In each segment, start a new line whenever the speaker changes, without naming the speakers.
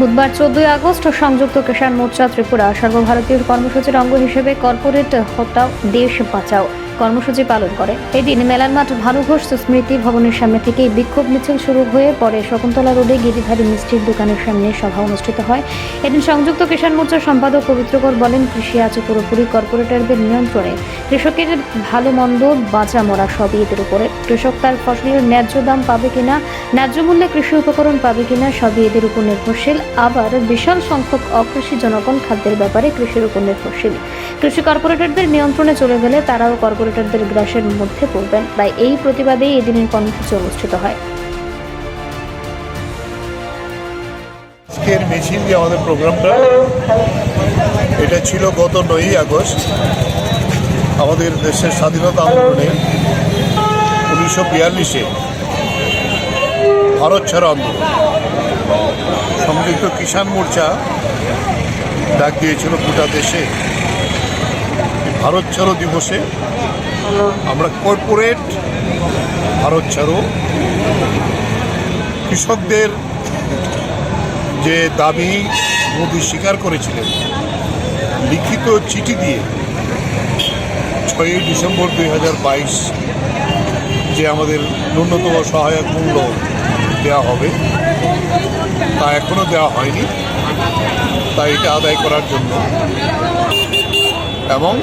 বুধবার চোদ্দই আগস্ট সংযুক্ত কিষাণ মোর্চা ত্রিপুরা সর্বভারতীয় কর্মসূচির অঙ্গ হিসেবে কর্পোরেট হটাও দেশ বাঁচাও কর্মসূচি পালন করে। এদিন মেলানমাঠ ভানুঘোষ স্মৃতি ভবনের সামনে থেকে বিক্ষোভ মিছিল শুরু হয়ে পরে শকুন্তলা রোডে গিরিধারী মিষ্টির দোকানের সামনে সভা অনুষ্ঠিত হয়। এদিন সংযুক্ত কিষাণ মোর্চার সম্পাদক পবিত্রকর বলেন, কৃষি আছে পুরোপুরি কর্পোরেটরদের নিয়ন্ত্রণে। কৃষকের ভালো মন্দ বাঁচা মরা সবই এদের উপরে। কৃষক তার ফসলের ন্যায্য দাম পাবে কিনা, ন্যায্য মূল্যে কৃষি উপকরণ পাবে কিনা, সবই এদের উপর নির্ভরশীল। আবার বিশাল সংখ্যক অকৃষি জনগণ খাদ্যের ব্যাপারে কৃষির উপর নির্ভরশীল। কৃষি কর্পোরেটরদের নিয়ন্ত্রণে চলে গেলে তারাও কর্পোরেটরদের গ্রাসের মধ্যে পড়বেন। তাই এই প্রতিবাদেই এদিনের কর্মসূচি অনুষ্ঠিত হয়।
আজকের মিছিল যে আমাদের প্রোগ্রামটা, এটা ছিল গত নয়ই আগস্ট। আমাদের দেশের স্বাধীনতা আন্দোলনে উনিশশো বিয়াল্লিশে ভারত ছাড়ো আন্দোলন। সংযুক্ত কিষাণ মোর্চা ডাক দিয়েছিল গোটা দেশে। ভারত ছাড়ো দিবসে। আমরা কর্পোরেট ভারত ছাড়ো। কৃষকদের যে দাবি, মোদী স্বীকার করেছিলেন, লিখিত চিঠি দিয়ে ছয়ই ডিসেম্বর দুই হাজার বাইশ যে আমাদের ন্যূনতম সহায়ক মূল্য দেওয়া হবে তা এখনও দেওয়া হয়নি। তাই এটা আদায় করার জন্য। এবং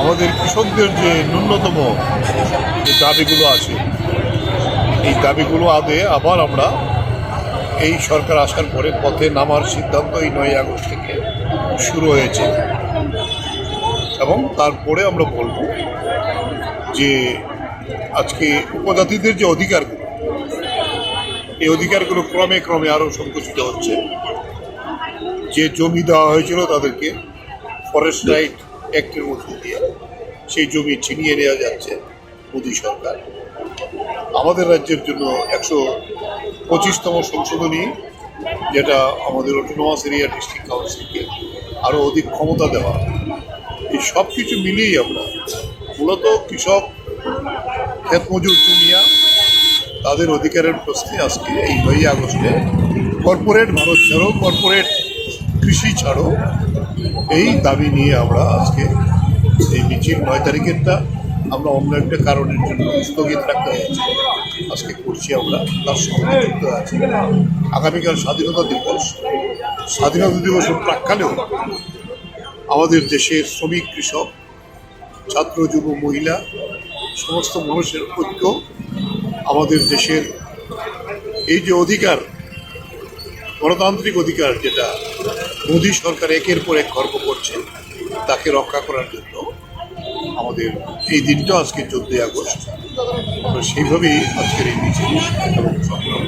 আমাদের কৃষকদের যে ন্যূনতম যে দাবিগুলো আছে, এই দাবিগুলো আদায়ে আবার আমরা এই সরকার আসার পরে পথে নামার সিদ্ধান্ত এই নয় আগস্ট থেকে শুরু হয়েছে। এবং তারপরে আমরা বলব যে আজকে উপজাতিদের যে অধিকারগুলো এই অধিকারগুলো ক্রমে ক্রমে আরও সংকুচিত হচ্ছে। যে জমি দেওয়া হয়েছিল তাদেরকে ফরেস্ট রাইট অ্যাক্টের মধ্যে দিয়ে সেই জমি ছিনিয়ে নেওয়া যাচ্ছে মোদী সরকার। আমাদের রাজ্যের জন্য একশো পঁচিশতম সংশোধনী, যেটা আমাদের অটোনোমাস এরিয়া ডিস্ট্রিক্ট কাউন্সিলকে আরও অধিক ক্ষমতা দেওয়া। এই সব কিছু মিলিয়েই আমরা মূলত কৃষক ক্ষেত মজুর জুনিয়া তাদের অধিকারের প্রশ্নে আজকে এই নয়ই আগস্টে কর্পোরেট ভারত ছাড়ো, কর্পোরেট কৃষি ছাড়ো, এই দাবি নিয়ে আমরা আজকে এই মিছিল নয় তারিখেরটা আমরা অন্য একটা কারণের জন্য স্থগিত রাখতে হয়েছে আজকে করছি আমরা, তার সঙ্গে যুক্ত আছি। আগামীকাল স্বাধীনতা দিবস। স্বাধীনতা দিবসের প্রাক্কালেও আমাদের দেশের শ্রমিক, কৃষক, ছাত্র, যুব, মহিলা, সমস্ত মানুষের ঐক্য আমাদের দেশের এই যে অধিকার, গণতান্ত্রিক অধিকার যেটা মোদী সরকার একের পর এক গর্ব করছে, তাকে রক্ষা করার জন্য আমাদের এই দিনটা আজকে চোদ্দই আগস্ট। সেইভাবেই আজকের এই মিছিল এবং সংগ্রাম।